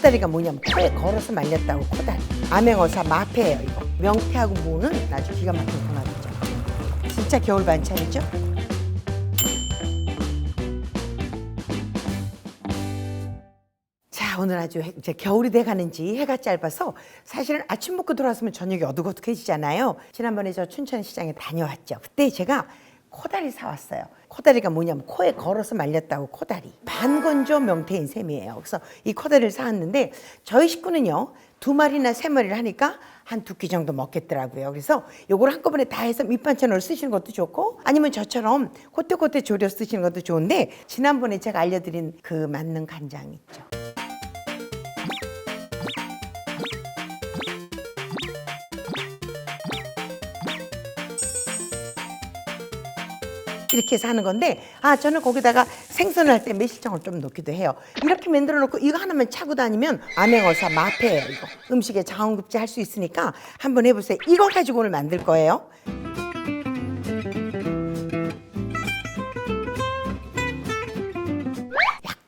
코다리가 뭐냐면 코에 걸어서 말렸다고 코다리. 암행어사 마패예요 이거. 명태하고 무는 아주 기가 막힌 궁합이죠. 진짜 겨울 반찬이죠. 자 오늘 아주 해- 이제 겨울이 돼 가는지 해가 짧아서 사실은 아침 먹고 돌아왔으면 저녁이 어둑어둑해지잖아요. 지난번에 저 춘천시장에 다녀왔죠. 그때 제가 코다리 사왔어요. 코다리가 뭐냐면 코에 걸어서 말렸다고 코다리. 반건조 명태인 셈이에요. 그래서 이 코다리를 사왔는데 저희 식구는요 두 마리나 세 마리를 하니까 한 두 끼 정도 먹겠더라고요. 그래서 요걸 한꺼번에 다 해서 밑반찬으로 쓰시는 것도 좋고 아니면 저처럼 코테코테 졸여 쓰시는 것도 좋은데 지난번에 제가 알려드린 그 맞는 간장 있죠. 이렇게 해서 하는 건데 아 저는 거기다가 생선을 할 때 매실청을 좀 넣기도 해요. 이렇게 만들어 놓고 이거 하나만 차고 다니면 암행어사 마패예요 이거 음식에 자원급제 할 수 있으니까 한번 해보세요. 이거 가지고 오늘 만들 거예요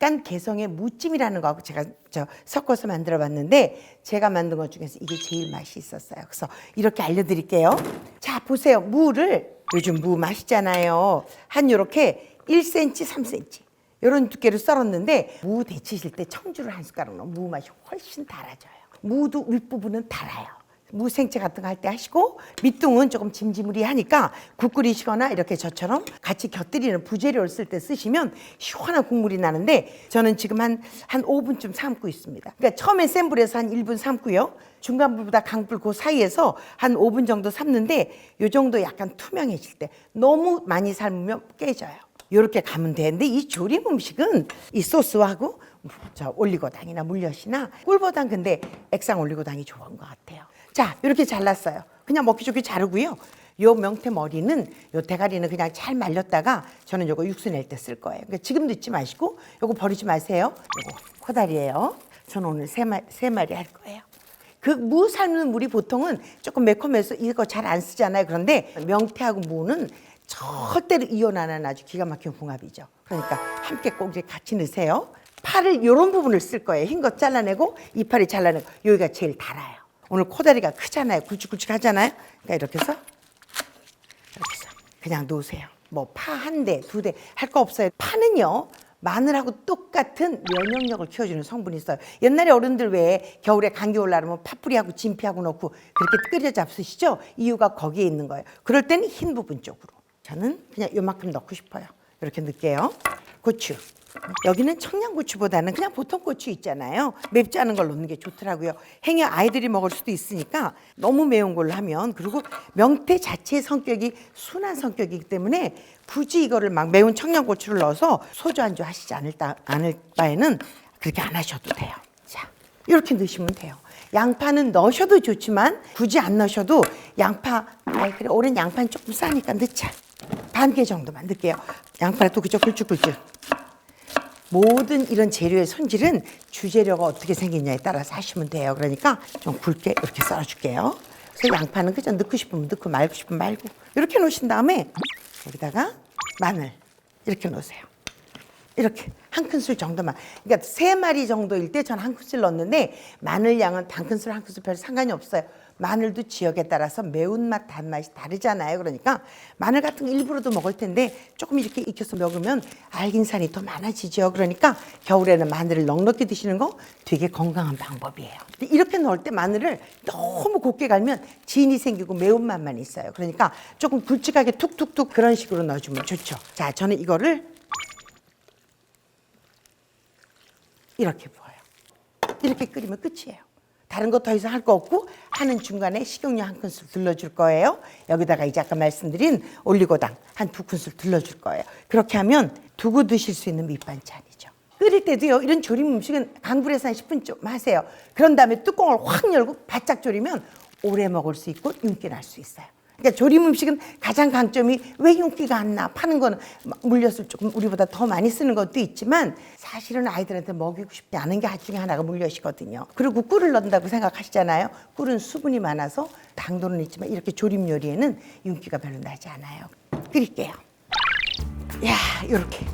약간 개성의 무찜이라는 거하고 제가 저 섞어서 만들어 봤는데 제가 만든 것 중에서 이게 제일 맛이 있었어요. 그래서 이렇게 알려드릴게요. 자 보세요. 무를 요즘 무 맛있잖아요. 한 요렇게 1cm, 3cm 이런 두께로 썰었는데 무 데치실 때 청주를 한 숟가락 넣으면 무 맛이 훨씬 달아져요. 무도 윗부분은 달아요. 무생채 같은 거 할 때 하시고 밑둥은 조금 짐지무리하니까 국 끓이시거나 이렇게 저처럼 같이 곁들이는 부재료를 쓸 때 쓰시면 시원한 국물이 나는데 저는 지금 한, 한 5분쯤 삶고 있습니다. 그러니까 처음에 센 불에서 한 1분 삶고요. 중간불보다 강불 그 사이에서 한 5분 정도 삶는데 요 정도 약간 투명해질 때 너무 많이 삶으면 깨져요. 이렇게 가면 되는데 이 조림 음식은 이 소스하고 저 올리고당이나 물엿이나 꿀보단 근데 액상 올리고당이 좋은 것 같아요. 자 이렇게 잘랐어요. 그냥 먹기 좋게 자르고요. 요 명태 머리는 요 대가리는 그냥 잘 말렸다가 저는 요거 육수 낼 때 쓸 거예요. 그러니까 지금 넣지 마시고 요거 버리지 마세요. 요거 코다리예요. 저는 오늘 세, 마, 세 마리 할 거예요. 그 무 삶는 물이 보통은 조금 매콤해서 이거 잘 안 쓰잖아요. 그런데 명태하고 무는 절대로 이혼 안 하는 아주 기가 막힌 궁합이죠. 그러니까 함께 꼭 이렇게 같이 넣으세요. 팔을 이런 부분을 쓸 거예요. 흰거 잘라내고 이파리 잘라내고 여기가 제일 달아요. 오늘 코다리가 크잖아요. 굵직굵직 하잖아요. 그러니까 이렇게 해서 이렇게 해서 그냥 놓으세요. 뭐 파 한 대, 두 대 할 거 없어요. 파는요. 마늘하고 똑같은 면역력을 키워주는 성분이 있어요. 옛날에 어른들 왜 겨울에 감기 올라오면 파뿌리하고 진피하고 넣고 그렇게 끓여 잡수시죠? 이유가 거기에 있는 거예요. 그럴 때는 흰 부분 쪽으로. 저는 그냥 요만큼 넣고 싶어요. 이렇게 넣을게요. 고추. 여기는 청양고추보다는 그냥 보통 고추 있잖아요. 맵지 않은 걸 넣는 게 좋더라고요. 행여 아이들이 먹을 수도 있으니까 너무 매운 걸로 하면 그리고 명태 자체의 성격이 순한 성격이기 때문에 굳이 이거를 막 매운 청양고추를 넣어서 소주 안주 하시지 않을, 다, 않을 바에는 그렇게 안 하셔도 돼요. 자, 이렇게 넣으시면 돼요. 양파는 넣으셔도 좋지만 굳이 안 넣으셔도 양파, 아이 그래 오랜 양파는 조금 싸니까 넣자. 반 개 정도만 넣을게요. 양파를 또 그저 굵직굵직. 모든 이런 재료의 손질은 주재료가 어떻게 생겼냐에 따라서 하시면 돼요. 그러니까 좀 굵게 이렇게 썰어줄게요. 그래서 양파는 그저 넣고 싶으면 넣고 말고 싶으면 말고 이렇게 놓으신 다음에 여기다가 마늘 이렇게 놓으세요. 이렇게 한 큰술 정도만. 그러니까 세 마리 정도일 때전한 큰술 넣었는데 마늘 양은 반 큰술 한 큰술 별 상관이 없어요. 마늘도 지역에 따라서 매운맛, 단맛이 다르잖아요. 그러니까 마늘 같은 거 일부러도 먹을 텐데 조금 이렇게 익혀서 먹으면 알긴산이 더 많아지죠. 그러니까 겨울에는 마늘을 넉넉히 드시는 거 되게 건강한 방법이에요. 이렇게 넣을 때 마늘을 너무 곱게 갈면 진이 생기고 매운맛만 있어요. 그러니까 조금 굵직하게 툭툭툭 그런 식으로 넣어주면 좋죠. 자, 저는 이거를 이렇게 부어요. 이렇게 끓이면 끝이에요. 다른 거 더 이상 할 거 없고 하는 중간에 식용유 한 큰술 둘러줄 거예요. 여기다가 이제 아까 말씀드린 올리고당 한 두 큰술 둘러줄 거예요. 그렇게 하면 두고 드실 수 있는 밑반찬이죠. 끓일 때도요. 이런 조림 음식은 강불에서 한 10분 좀 하세요. 그런 다음에 뚜껑을 확 열고 바짝 졸이면 오래 먹을 수 있고 윤기 날 수 있어요. 그러니까 조림 음식은 가장 강점이 왜 윤기가 안 나? 파는 거는 막 물엿을 조금 우리보다 더 많이 쓰는 것도 있지만 사실은 아이들한테 먹이고 싶지 않은 게 중에 하나가 물엿이거든요. 그리고 꿀을 넣는다고 생각하시잖아요. 꿀은 수분이 많아서 당도는 있지만 이렇게 조림 요리에는 윤기가 별로 나지 않아요. 끓일게요. 야, 이렇게.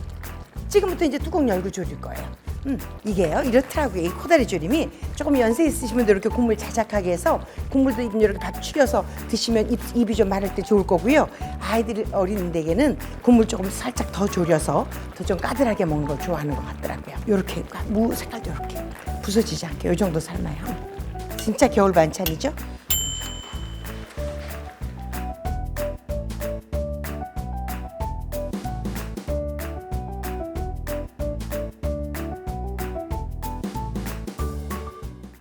지금부터 이제 뚜껑 열고 졸일 거예요. 음, 이게요. 이렇더라고요. 이 코다리 조림이 조금 연세 있으신 분들 이렇게 국물 자작하게 해서 국물도 입 이렇게 밥 추려서 드시면 입, 입이 좀 마를 때 좋을 거고요. 아이들 어린이들에게는 국물 조금 살짝 더 졸여서 더 좀 까들하게 먹는 걸 좋아하는 것 같더라고요. 이렇게 무 색깔도 이렇게 부서지지 않게 이 정도 삶아요. 진짜 겨울 반찬이죠.